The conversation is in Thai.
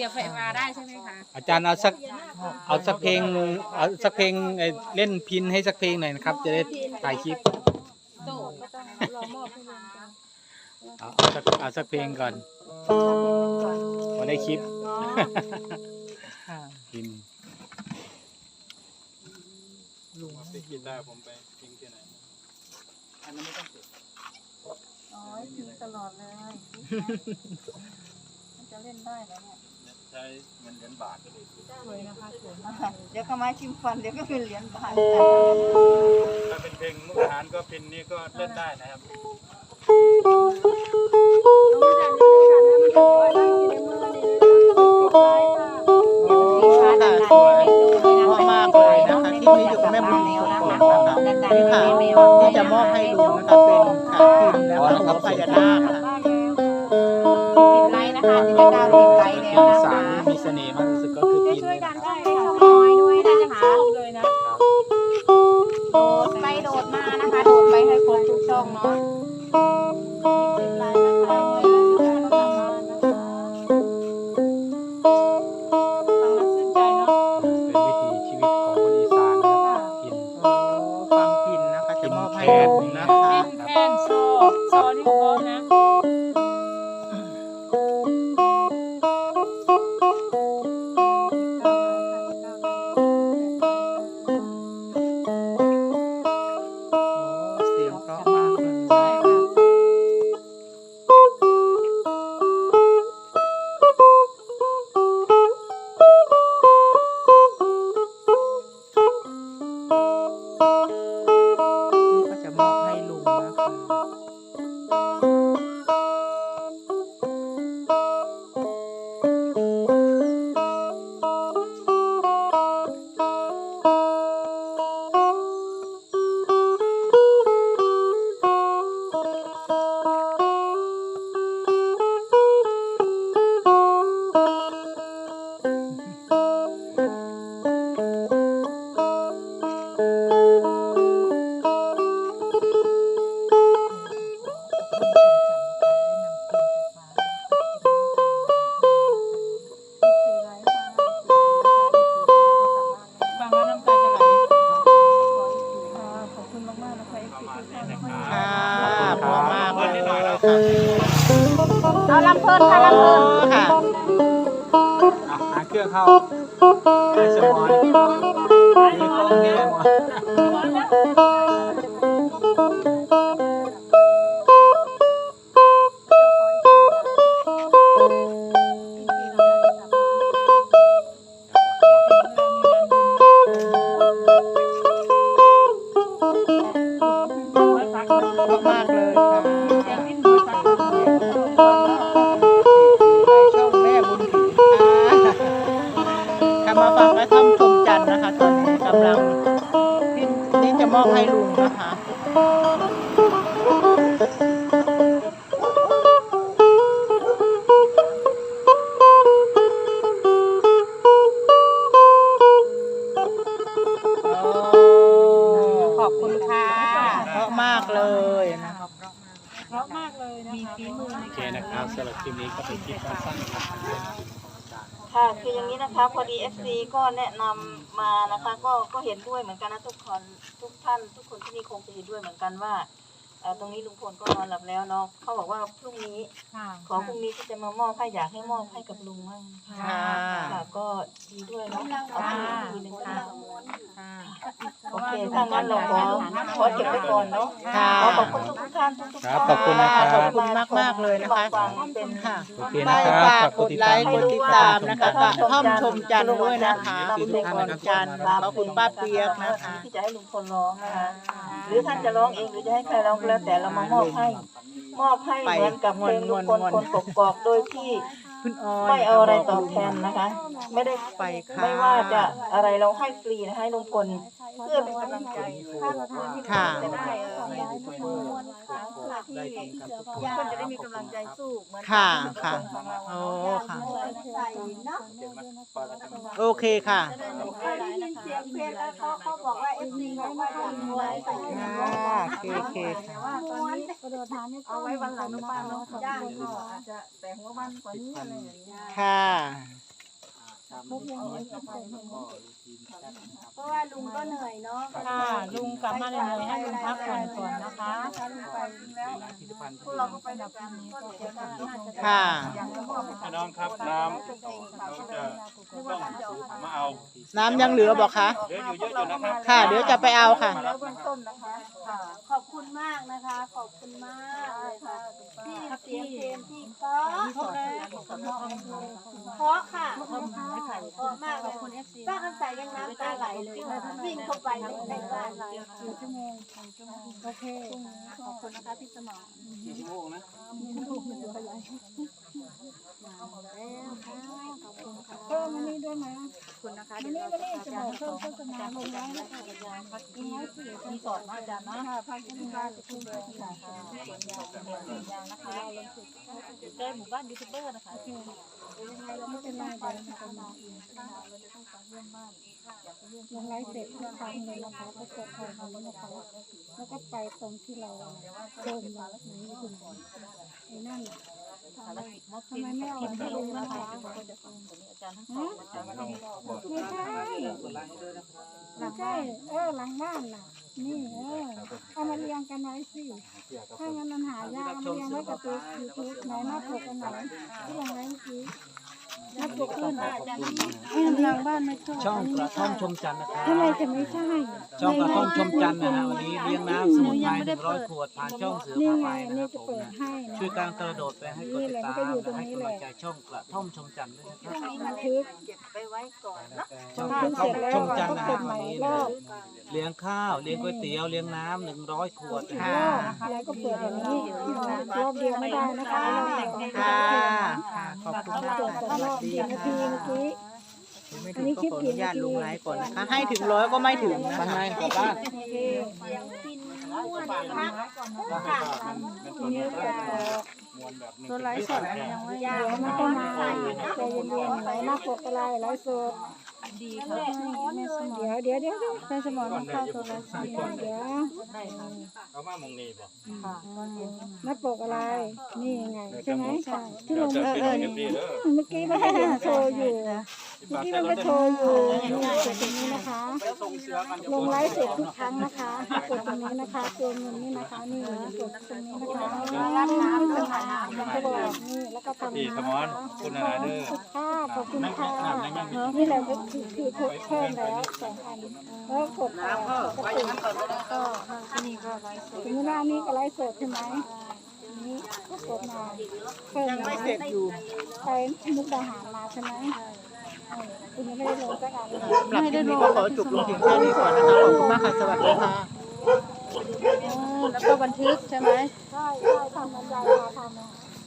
สียบไฟฟ้าได้ใช่ไหมคะอาจารย์เอาสักเอาสักเพลงเอาสักเพลงเอ่อเล่นพินให้สักเพลงหน่อยนะครับ จะได้ถ่ายคลิปโตรอมอบให้ลุงกันเอาเอาสักเอาสักเพลงก่อนพอได้คลิปค่ะพินลุงติดกีตาร์ผมไปทิ้งที่ไหนอันนั้นไม่ต้องติดอ๋อทีตลอดเลย มันจะเล่นได้แล้วเนี่ย ใช้เงินเหรียญบาทก็ได้สวยนะคะสวยมากเดี๋ยวก็ไม้ชิมฟันเดี๋ยวก็เป็นเหรียญบาทถ้าเป็นเพลงมุกทหารก็พินนี้ก็เล่นได้นะครับไม่ทันไม่ทันให้มันถูกไว้ได้ทีในมือนี่เลยไลฟ์ค่ะค่ะสวยเพราะมากเลยนะคะที่มีอยู่กับแม่บุญแล้วนะคะนี่ค่ะที่จะมอบให้ลุงนะคะเป็นขาพิมพ์และหัวพญานาคค่ะบ้านแล้วสิบไลน์นะคะที่จะก้าวสิบไลน์ กที่สุดก็คือพินช่วยนี่กันนะครับได้ค่ะน้อยด้วยนะคะ เลยนะโดดไปโดดมานะคะ โดดไปให้ครบทุกช่องเนาะสิบไลน์นะคะเลยแล้วก็ทำงานนะคะฟังแล้วชื่นใจเนาะเป็นวิถีชีวิตของคนอีสานนะครับพินโอ้ฟังพินนะคะจะมอบให้ลุงนะคะแค่นโซ่โซ่นี่ เครื่องเข้าไอ้สมอนมีกล้องแก้มอะ มอบให้ลุงนะคะขอบคุณค่ะเพราะมากเลยนะเพราะมากเลยนะคะมีฝีมือโอเคนะครับสำหรับคลิปนี้ก็เป็นคลิปสั้นๆ ค่ะคืออย่างนี้นะคะพอดี FC ก็แนะนำมานะคะ ก็ก็เห็นด้วยเหมือนกันนะทุกคนทุกท่าน ทุกคนที่นี่คงจะเห็นด้วยเหมือนกันว่า อ่อตรงนี้ลุงพลก็นอนหลับแล้วเนาะเขาบอกว่าพรุ่งนี้ค่ะขอพรุ่งนี้ที่จะมามอบให้อยากให้มอบให้กับลุงมั่งนะคะค่ะ ค่ะก็ดีด้วยเนาะเอาไปอีกทีหนึงค่ะ ค่ะโอเคถ้างั้นเราขอขอเก็บไว้ก่อนเนาะค่ะขอขอบคุณทุกๆท่านทุกๆครับท่านขอบคุณนะครับขอบคุณมากๆเลยนะคะ ที่มาฟังเป็น ค่ะโอเคไปนะครับฝากฝากกกดดติดไลตามค์กดติดตามนะคะกระท่อมชมจันทร์ด้วยนะคะคุณกรจันทร์ขอบคุณป้าเปียกนะคะที่จะให้ลุงพลร้องนะคะ หรือท่านจะร้องเองหรือจะให้ใครร้องก็แล้วแต่เรามามอบให้ มอบให้เหมือนกับเพลงลุงพลคนกกอกโดยที่คุณออยไม่เอาอะไรตอบแทนนะคะ ไม่ได้ไปค่ะไม่ว่าจะอะไรเราให้ฟรีนะให้ลุงพลเพื่อเป็นกำลังใจค่ะจะได้เออที่คนจะได้มีกำลังใจสู้เหมือนค่ะทุกค่ะนของเราโอ้ค่ะใส่เนาะโอเคค่ะได้ยินเสียงเพลงแล้วเขาเขาบอกว่าเอฟซีบอกว่าอยากมวยใส่ค่ะโอ เคโอเคค่ะว่าตอนนี้เอาไว้วันหลังน้องป้าเนาะจ้างก็อาจจะแต่งว่าวันกว่านี้อะไรอย่างเงี้ย ค่ะ นะครับก็รูทีนแชทนะครับเพราะว่าลุงก็เหนื่อยเนาะค่ะลุงกลับมาเหนื่อยๆให้ลุงพักผ่อนก่อนนะคะลุงไปแล้วผลิตภัณฑ์พวกเราก็ไปด้วยกันก็เดี๋ยวน่าจะค่ะพี่น้องครับน้ำเราจะต้องมาเอา น้ำยังเหลือบอกคะเหลืออยู่เยอะอยู่นะครับค่ะเดี๋ยวจะไปเอาค่ะแล้วเบื้องต้นนะคะค่ะขอบคุณมากนะคะ ขอบคุณมากเลยค่ะที่เสียงเพลงที่เพราะเพราะค่ะเพราะมากเลยป้าคำใสยังน้ำตาไหลเลยค่ะวิ่งเข้าไปในบ้านเลยชั่วโมงโอเคขอบคุณนะคะพี่สมองกี่ชั่วโมงนะเพิ่มอันนี้ด้วยไหม คุณนะคะอันนี้ไม่ได้จะบอกเพิ่มโฆษณาลงไว้นะคะอาจารย์พักที่มีสอนอาจารย์นะค่ะพักที่บ้านจะคุณเลยค่ะสวนยางสวนยางนะคะได้หมู่บ้านยูทูบเบอร์นะคะยังไงเราไม่เป็นไรเดี๋ยวเราจะมาอีกเราจะต้องการเยี่ยมบ้านลงไลฟ์เสร็จทุกครั้งเลยนะคะก็กดถ่ายนี้นะคะแล้วก็ไปตรงที่เราเดินมาแล้วไหนคุณไอ้นั่น ทำไมไม่เอาไปลงนะคะไม่ใช่ไม่ใช่เออหลังบ้านน่ะ นี่เออเอามาเรียงกันไว้สิถ้างั้นมันหายากเอามาเรียงไว้กับตัวยูทูบไหนหน้าปกกันไหนที่ลงไว้เมื่อกี้ห น้าปกขึ้นเออหลังบ้านไม่ชอบช่องกระท่อมชมจันทร์นะครับทำไมจะไม่ใช่ช่องกระท่อมชมจันทร์นะฮะวันนี้เลี้ยงน้ำสมุนไพรหนึ่งร้อยขวดผ่านช่องเสือนี่าไปนะคนี่รับจะผมเปิดให้นะช่วยการกระโดดไปให้กดติดตามและให้กำลังใจช่องกระท่อมชมจันทร์ด้วยนะครับบันทึกเก็บไปไว้ก่อนนะช่องกระท่อมชมจันทร์นะฮะวันนี้เลี้ยงข้าวเลี้ยงก๋วยเตี๋ยวเลี้ยงน้ำหนึ่งร้อยขวดนะรฮะอบแล้วก็เปิดอย่างนี้รอบเดียวไม่ได้นะคะค่ะค่ะขอบคุณมากเปิดค่ะแต่รอบกี่นาทีเมื่อกี้ ไม่ถึงก็ขออนุญาตลงไลฟ์ก่อนนะคะให้ถึงร้อยก็ไม่ถึงนะบ้านคะในกลับบ้านโอเคนี่ก็มวนแบบหนึ่งตัวไลฟ์สดยังไม่ยาวมันก็มาใจเย็นๆไหนหน้าปกอะไรไลฟ์สด ดีค่ะเดี๋ยวเดี๋ยวเดี๋ยวแฟนสมองต้องเข้าตัวไลฟ์สดเดี๋ยวเอามามองนี่บ่หน้าปกอะไร นี่ไงใช่ไหมที่ลงจะเออเป็นเออเอฟดีเด้อเมื่อกี้มันก็โชว์อยู่เมื่อกี้มันก็โชว์อยู่นี่กดตรงนี้นะคะส่งเสือกันลงไลฟ์เสร็จทุกครั้งนะคะกดตรงนี้นะคะตัวเงินนี่นะคะนี่กดตรงนี้นะคะรับน้ำนะคะแล้วก็ บอกนี่แล้วก็ทำพี่สมอนคุณอะไรเด้อค่ะขอบคุณค่ะนี่แหละก็คือคือเพิ่มแล้วสองอันแล้วกดน้ำก็กระตุกก็นี่ก็ไลฟ์สดถึงเวลานี้ก็ไลฟ์สดใช่ไหมนี่ก็กดมาเพิ่มยังไม่เสร็จอยู่ไปมุกดาหารมาใช่ไหมเออคุณยังไม่ได้ลงสักอันเลยสำหรับคลิปนี้ก็ขอจบลงเพียงแค่นี้ก่อนนะคะขอบคุณมากค่ะสวัสดีค่ะแล้วก็บันทึกใช่ไหมใช่ใช่ทำมันใจค่ะทำ